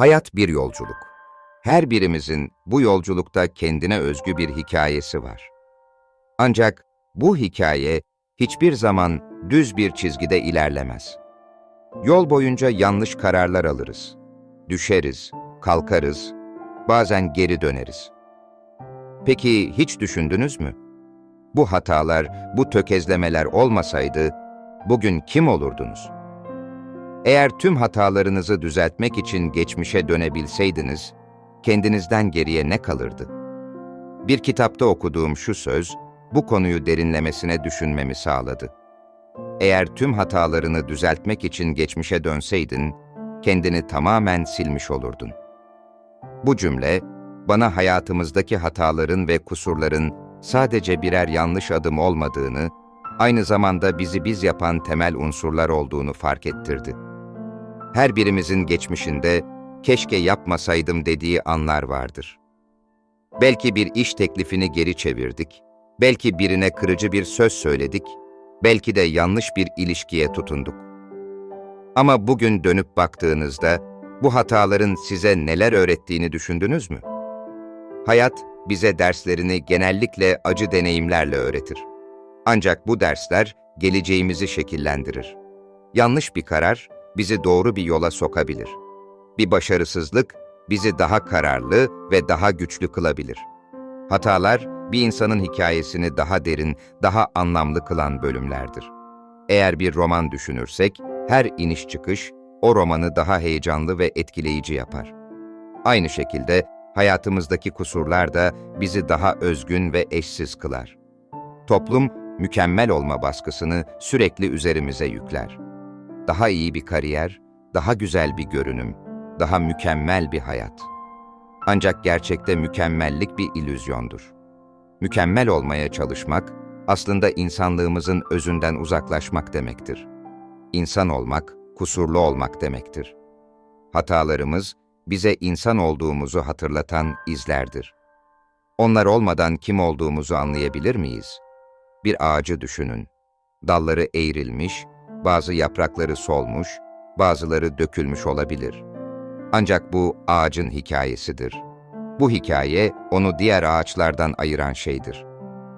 Hayat bir yolculuk. Her birimizin bu yolculukta kendine özgü bir hikayesi var. Ancak bu hikaye hiçbir zaman düz bir çizgide ilerlemez. Yol boyunca yanlış kararlar alırız. Düşeriz, kalkarız, bazen geri döneriz. Peki hiç düşündünüz mü? Bu hatalar, bu tökezlemeler olmasaydı bugün kim olurdunuz? Eğer tüm hatalarınızı düzeltmek için geçmişe dönebilseydiniz, kendinizden geriye ne kalırdı? Bir kitapta okuduğum şu söz, bu konuyu derinlemesine düşünmemi sağladı. Eğer tüm hatalarını düzeltmek için geçmişe dönseydin, kendini tamamen silmiş olurdun. Bu cümle, bana hayatımızdaki hataların ve kusurların sadece birer yanlış adım olmadığını, aynı zamanda bizi biz yapan temel unsurlar olduğunu fark ettirdi. Her birimizin geçmişinde keşke yapmasaydım dediği anlar vardır. Belki bir iş teklifini geri çevirdik, belki birine kırıcı bir söz söyledik, belki de yanlış bir ilişkiye tutunduk. Ama bugün dönüp baktığınızda bu hataların size neler öğrettiğini düşündünüz mü? Hayat bize derslerini genellikle acı deneyimlerle öğretir. Ancak bu dersler geleceğimizi şekillendirir. Yanlış bir karar bizi doğru bir yola sokabilir. Bir başarısızlık bizi daha kararlı ve daha güçlü kılabilir. Hatalar bir insanın hikayesini daha derin, daha anlamlı kılan bölümlerdir. Eğer bir roman düşünürsek, her iniş çıkış o romanı daha heyecanlı ve etkileyici yapar. Aynı şekilde hayatımızdaki kusurlar da bizi daha özgün ve eşsiz kılar. Toplum, mükemmel olma baskısını sürekli üzerimize yükler. Daha iyi bir kariyer, daha güzel bir görünüm, daha mükemmel bir hayat. Ancak gerçekte mükemmellik bir ilüzyondur. Mükemmel olmaya çalışmak, aslında insanlığımızın özünden uzaklaşmak demektir. İnsan olmak, kusurlu olmak demektir. Hatalarımız, bize insan olduğumuzu hatırlatan izlerdir. Onlar olmadan kim olduğumuzu anlayabilir miyiz? Bir ağacı düşünün. Dalları eğrilmiş, bazı yaprakları solmuş, bazıları dökülmüş olabilir. Ancak bu ağacın hikayesidir. Bu hikaye onu diğer ağaçlardan ayıran şeydir.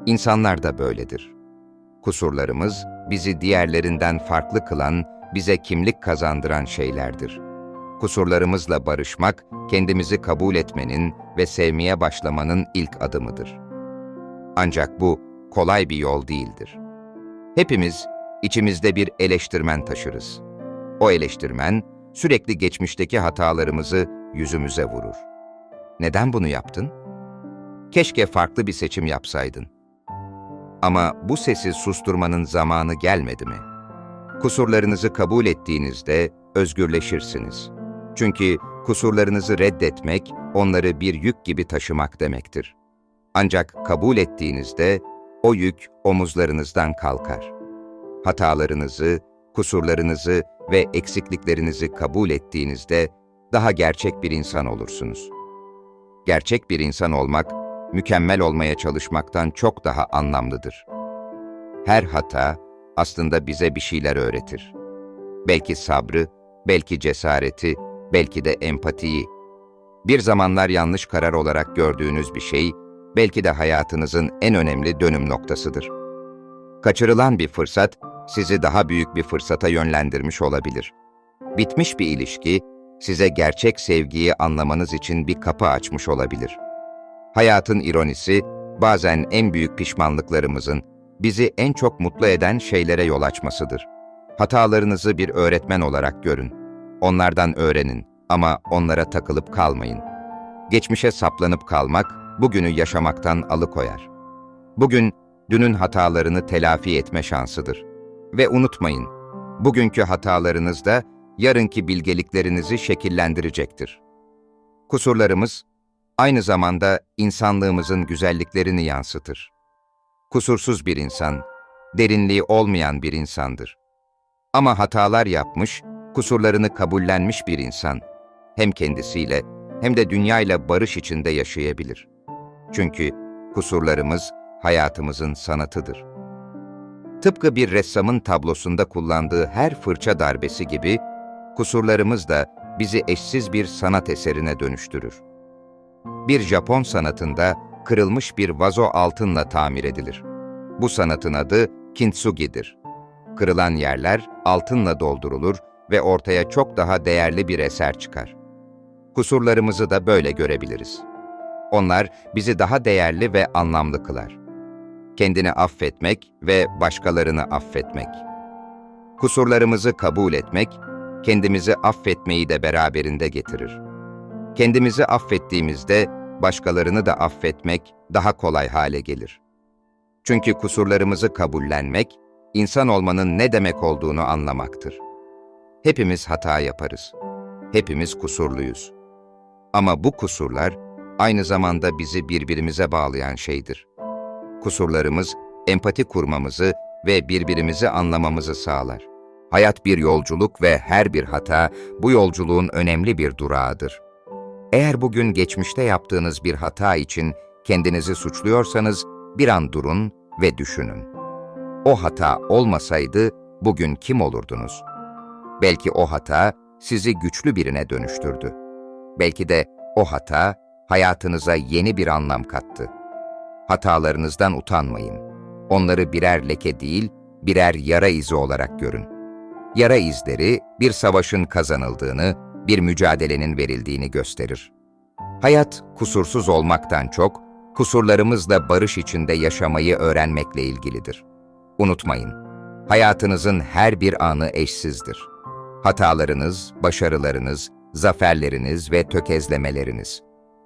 İnsanlar da böyledir. Kusurlarımız bizi diğerlerinden farklı kılan, bize kimlik kazandıran şeylerdir. Kusurlarımızla barışmak, kendimizi kabul etmenin ve sevmeye başlamanın ilk adımıdır. Ancak bu kolay bir yol değildir. Hepimiz içimizde bir eleştirmen taşırız. O eleştirmen sürekli geçmişteki hatalarımızı yüzümüze vurur. Neden bunu yaptın? Keşke farklı bir seçim yapsaydın. Ama bu sesi susturmanın zamanı gelmedi mi? Kusurlarınızı kabul ettiğinizde özgürleşirsiniz. Çünkü kusurlarınızı reddetmek, onları bir yük gibi taşımak demektir. Ancak kabul ettiğinizde o yük omuzlarınızdan kalkar. Hatalarınızı, kusurlarınızı ve eksikliklerinizi kabul ettiğinizde daha gerçek bir insan olursunuz. Gerçek bir insan olmak, mükemmel olmaya çalışmaktan çok daha anlamlıdır. Her hata aslında bize bir şeyler öğretir. Belki sabrı, belki cesareti, belki de empatiyi. Bir zamanlar yanlış karar olarak gördüğünüz bir şey, belki de hayatınızın en önemli dönüm noktasıdır. Kaçırılan bir fırsat, sizi daha büyük bir fırsata yönlendirmiş olabilir. Bitmiş bir ilişki, size gerçek sevgiyi anlamanız için bir kapı açmış olabilir. Hayatın ironisi, bazen en büyük pişmanlıklarımızın, bizi en çok mutlu eden şeylere yol açmasıdır. Hatalarınızı bir öğretmen olarak görün. Onlardan öğrenin ama onlara takılıp kalmayın. Geçmişe saplanıp kalmak, bugünü yaşamaktan alıkoyar. Bugün, dünün hatalarını telafi etme şansıdır. Ve unutmayın, bugünkü hatalarınız da yarınki bilgeliklerinizi şekillendirecektir. Kusurlarımız, aynı zamanda insanlığımızın güzelliklerini yansıtır. Kusursuz bir insan, derinliği olmayan bir insandır. Ama hatalar yapmış, kusurlarını kabullenmiş bir insan, hem kendisiyle hem de dünyayla barış içinde yaşayabilir. Çünkü kusurlarımız hayatımızın sanatıdır. Tıpkı bir ressamın tablosunda kullandığı her fırça darbesi gibi, kusurlarımız da bizi eşsiz bir sanat eserine dönüştürür. Bir Japon sanatında kırılmış bir vazo altınla tamir edilir. Bu sanatın adı kintsugi'dir. Kırılan yerler altınla doldurulur ve ortaya çok daha değerli bir eser çıkar. Kusurlarımızı da böyle görebiliriz. Onlar bizi daha değerli ve anlamlı kılar. Kendini affetmek ve başkalarını affetmek. Kusurlarımızı kabul etmek, kendimizi affetmeyi de beraberinde getirir. Kendimizi affettiğimizde başkalarını da affetmek daha kolay hale gelir. Çünkü kusurlarımızı kabullenmek, insan olmanın ne demek olduğunu anlamaktır. Hepimiz hata yaparız. Hepimiz kusurluyuz. Ama bu kusurlar aynı zamanda bizi birbirimize bağlayan şeydir. Kusurlarımız empati kurmamızı ve birbirimizi anlamamızı sağlar. Hayat bir yolculuk ve her bir hata bu yolculuğun önemli bir durağıdır. Eğer bugün geçmişte yaptığınız bir hata için kendinizi suçluyorsanız bir an durun ve düşünün. O hata olmasaydı bugün kim olurdunuz? Belki o hata sizi güçlü birine dönüştürdü. Belki de o hata hayatınıza yeni bir anlam kattı. Hatalarınızdan utanmayın. Onları birer leke değil, birer yara izi olarak görün. Yara izleri bir savaşın kazanıldığını, bir mücadelenin verildiğini gösterir. Hayat kusursuz olmaktan çok, kusurlarımızla barış içinde yaşamayı öğrenmekle ilgilidir. Unutmayın, hayatınızın her bir anı eşsizdir. Hatalarınız, başarılarınız, zaferleriniz ve tökezlemeleriniz.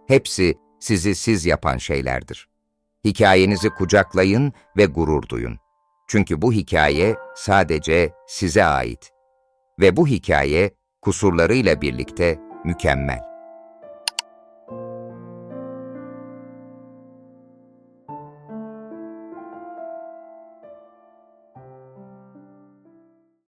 Hepsi sizi siz yapan şeylerdir. Hikayenizi kucaklayın ve gurur duyun. Çünkü bu hikaye sadece size ait. Ve bu hikaye kusurlarıyla birlikte mükemmel.